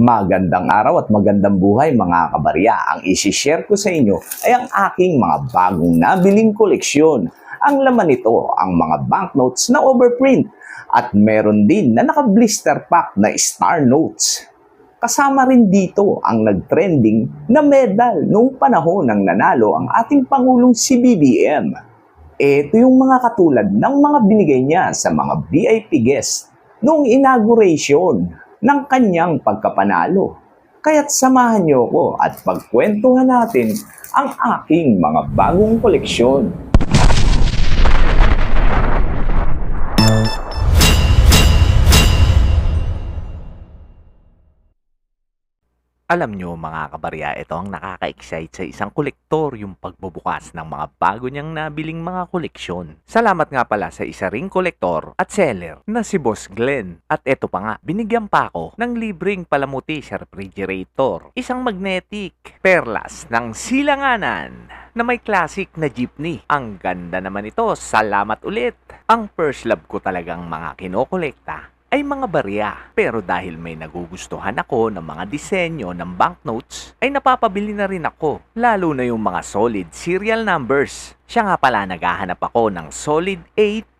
Magandang araw at magandang buhay mga kabarya. Ang isi-share ko sa inyo ay ang aking mga bagong nabiling koleksyon. Ang laman nito ang mga banknotes na overprint at meron din na naka-blister pack na star notes. Kasama rin dito ang nag-trending na medal noong panahon ng nanalo ang ating Pangulong si BBM. Ito yung mga katulad ng mga binigay niya sa mga VIP guests noong inauguration ng kanyang pagkapanalo. Kaya't samahan niyo ko at pagkwentuhan natin ang aking mga bagong koleksyon. Alam nyo mga kabarya, ito ang nakaka-excite sa isang kolektor yung pagbubukas ng mga bago niyang nabiling mga koleksyon. Salamat nga pala sa isa ring kolektor at seller na si Boss Glenn. At ito pa nga, binigyan pa ako ng libreng palamuti sa refrigerator. Isang magnetic perlas ng silanganan na may classic na jeepney. Ang ganda naman ito, salamat ulit. Ang first love ko talagang mga kinokolekta ay mga barya. Pero dahil may nagugustuhan ako ng mga disenyo ng banknotes, ay napapabili na rin ako. Lalo na yung mga solid serial numbers. Siya nga pala naghahanap ako ng solid 8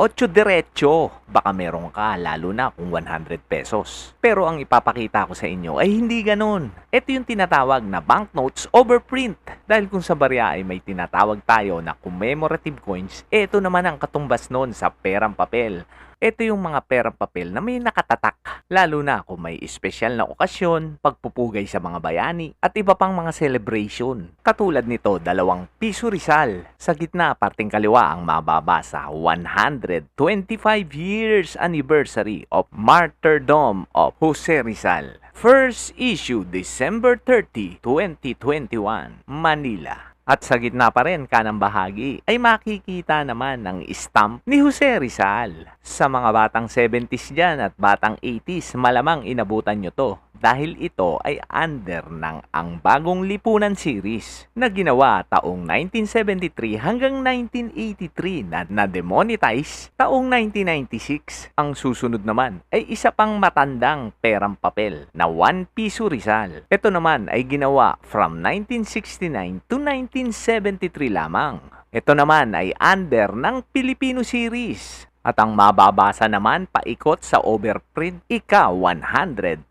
8 diretso. Baka meron ka, lalo na kung 100 pesos. Pero ang ipapakita ko sa inyo ay hindi ganun. Ito yung tinatawag na banknotes overprint. Dahil kung sa barya ay may tinatawag tayo na commemorative coins, ito naman ang katumbas nun sa perang papel. Ito yung mga perang papel na may nakatatak, lalo na kung may espesyal na okasyon, pagpupugay sa mga bayani, at iba pang mga celebration. Katulad nito, dalawang piso Rizal. Sa gitna, parting kaliwa ang mababasa, 125 years anniversary of martyrdom of Jose Rizal. First issue, December 30, 2021, Manila. At sa gitna pa rin kanang bahagi ay makikita naman ng stamp ni Jose Rizal. Sa mga batang 70s dyan at batang 80s, malamang inabutan nyo to dahil ito ay under ng ang bagong lipunan series na ginawa taong 1973 hanggang 1983 na na-demonetize taong 1996. Ang susunod naman ay isa pang matandang perang papel na 1 piso Rizal. Ito naman ay ginawa from 1969 to 1973 lamang. Ito naman ay under ng Filipino series. At ang mababasa naman paikot sa overprint ika 100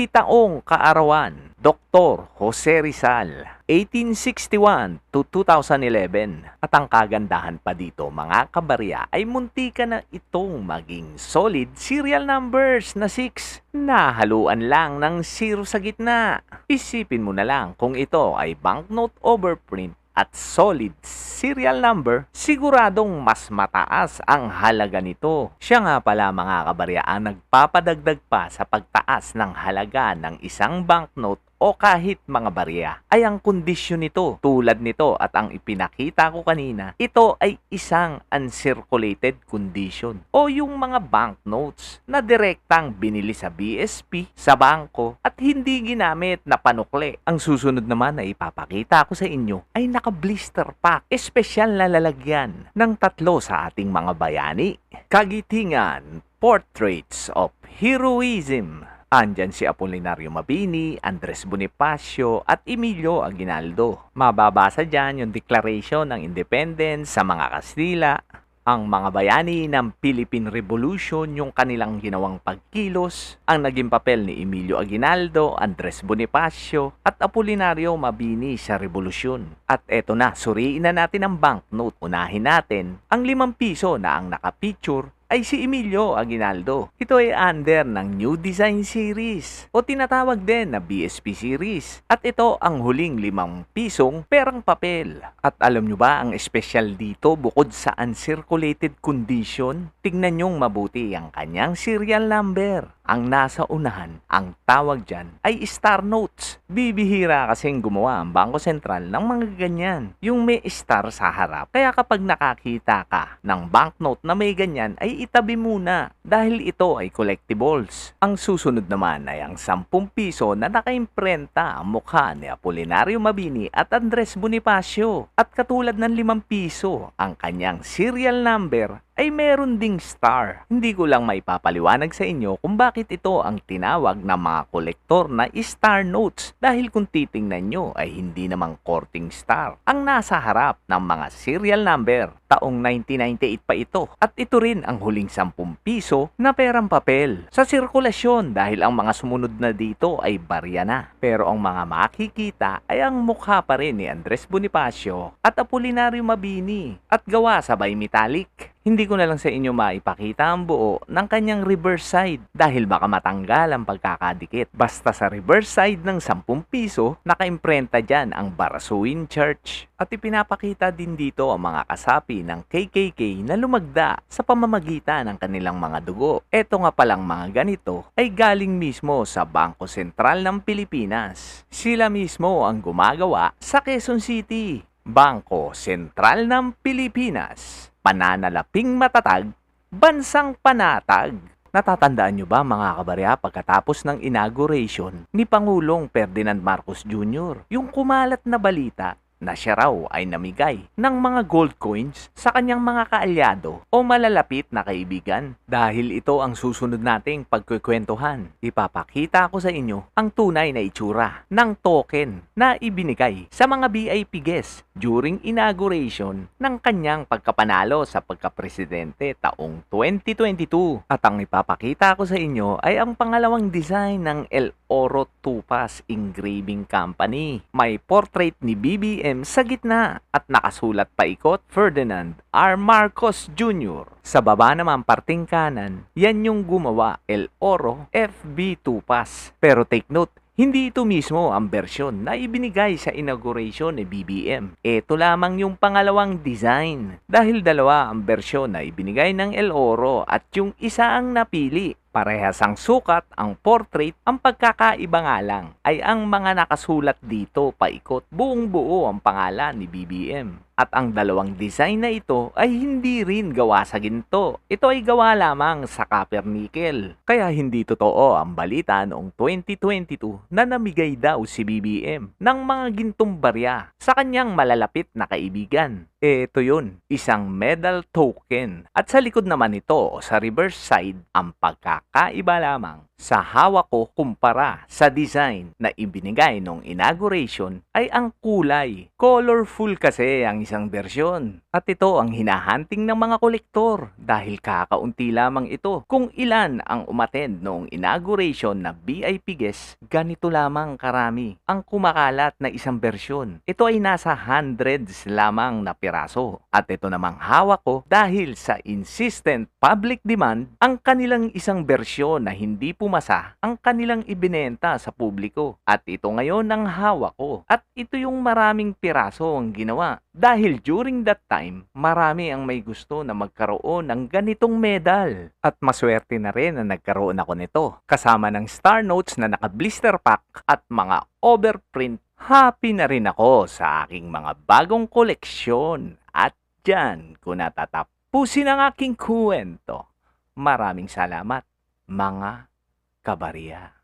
50 taong kaarawan, Dr. Jose Rizal, 1861 to 2011. At ang kagandahan pa dito mga kabarya ay munti ka na itong maging solid serial numbers na 6. Nahaluan lang ng zero sa gitna. Isipin mo na lang kung ito ay banknote overprint at solid serial number, siguradong mas mataas ang halaga nito. Siya nga pala mga kabarya ang nagpapadagdag pa sa pagtaas ng halaga ng isang banknote o kahit mga barya. Ay ang kondisyon nito tulad nito at ang ipinakita ko kanina ito ay isang uncirculated condition. O yung mga banknotes na direktang binili sa BSP sa bangko at hindi ginamit na panukle. Ang susunod naman na ipapakita ko sa inyo ay naka blister pack espesyal na lalagyan ng tatlo sa ating mga bayani. Kagitingan portraits of heroism Andyan si Apolinario Mabini, Andres Bonifacio at Emilio Aguinaldo. Mababasa dyan yung declaration ng independence sa mga Kastila, ang mga bayani ng Philippine Revolution yung kanilang ginawang pagkilos, ang naging papel ni Emilio Aguinaldo, Andres Bonifacio at Apolinario Mabini sa revolusyon. At eto na, suriin na natin ang banknote. Unahin natin ang limang piso na ang nakapicture ay si Emilio Aguinaldo. Ito ay under ng New Design Series o tinatawag din na BSP Series. At ito ang huling limang pisong perang papel. At alam nyo ba ang espesyal dito bukod sa uncirculated condition? Tignan nyong mabuti ang kanyang serial number. Ang nasa unahan, ang tawag dyan ay Star Notes. Bibihira kasing gumawa ang Bangko Sentral ng mga ganyan. Yung may star sa harap. Kaya kapag nakakita ka ng banknote na may ganyan ay itabi muna dahil ito ay collectibles. Ang susunod naman ay ang 10 piso na nakaimprenta ang mukha ni Apolinario Mabini at Andres Bonifacio. At katulad ng 5 piso, ang kanyang serial number ay meron ding star. Hindi ko lang maipapaliwanag sa inyo kung bakit ito ang tinawag ng mga kolektor na star notes dahil kung titingnan nyo ay hindi namang korting star ang nasa harap ng mga serial number. Taong 1998 pa ito at ito rin ang huling 10 piso na perang papel sa sirkulasyon dahil ang mga sumunod na dito ay barya na. Pero ang mga makikita ay ang mukha pa rin ni Andres Bonifacio at Apolinario Mabini at gawa sa by metallic. Hindi ko na lang sa inyo maipakita ang buo ng kanyang reverse side dahil baka matanggal ang pagkakadikit. Basta sa reverse side ng 10 piso, nakaimprenta dyan ang Barasuin Church. At ipinapakita din dito ang mga kasapi ng KKK na lumagda sa pamamagitan ng kanilang mga dugo. Ito nga palang mga ganito ay galing mismo sa Bangko Sentral ng Pilipinas. Sila mismo ang gumagawa sa Quezon City. Bangko Sentral ng Pilipinas. Pananalaping matatag, bansang panatag. Natatandaan nyo ba mga kabarya pagkatapos ng inauguration ni Pangulong Ferdinand Marcos Jr. yung kumalat na balita na siya raw ay namigay ng mga gold coins sa kanyang mga kaalyado o malalapit na kaibigan. Dahil ito ang susunod nating pagkukwentuhan, ipapakita ko sa inyo ang tunay na itsura ng token na ibinigay sa mga VIP guests during inauguration ng kanyang pagkapanalo sa pagkapresidente taong 2022. At ang ipapakita ko sa inyo ay ang pangalawang design ng El Oro Tupas Engraving Company. May portrait ni BBM sa gitna at nakasulat pa ikot Ferdinand R. Marcos Jr. Sa baba naman parting kanan, yan yung gumawa El Oro FB Tupas. Pero take note, hindi ito mismo ang bersyon na ibinigay sa inauguration ni BBM. Ito lamang yung pangalawang design. Dahil dalawa ang bersyon na ibinigay ng El Oro at yung isa ang napili. Parehas ang sukat, ang portrait, ang pagkakaiba nga lang ay ang mga nakasulat dito paikot. Buong buo ang pangalan ni BBM. At ang dalawang design na ito ay hindi rin gawa sa ginto. Ito ay gawa lamang sa copper nickel. Kaya hindi totoo ang balita noong 2022 na namigay daw si BBM ng mga gintong barya sa kanyang malalapit na kaibigan. Ito yun, isang medal token. At sa likod naman ito, sa reverse side, ang pagkakaiba lamang sa hawak ko kumpara sa design na ibinigay nung inauguration ay ang kulay. Colorful kasi ang isang bersyon. At ito ang hinahanting ng mga kolektor dahil kakaunti lamang ito. Kung ilan ang umattend noong inauguration na VIP guest, ganito lamang karami ang kumakalat na isang bersyon. Ito ay nasa hundreds lamang na piraso. At ito namang hawak ko dahil sa insistent public demand, ang kanilang isang bersyon na hindi pumasa ang kanilang ibinenta sa publiko. At ito ngayon ang hawak ko. At ito yung maraming piraso ang ginawa. Dahil during that time, marami ang may gusto na magkaroon ng ganitong medal. At maswerte na rin na nagkaroon ako nito. Kasama ng star notes na naka-blister pack at mga overprint Happy na rin ako sa aking mga bagong koleksyon at dyan ko natatapusin ang aking kwento. Maraming salamat, mga kabarya.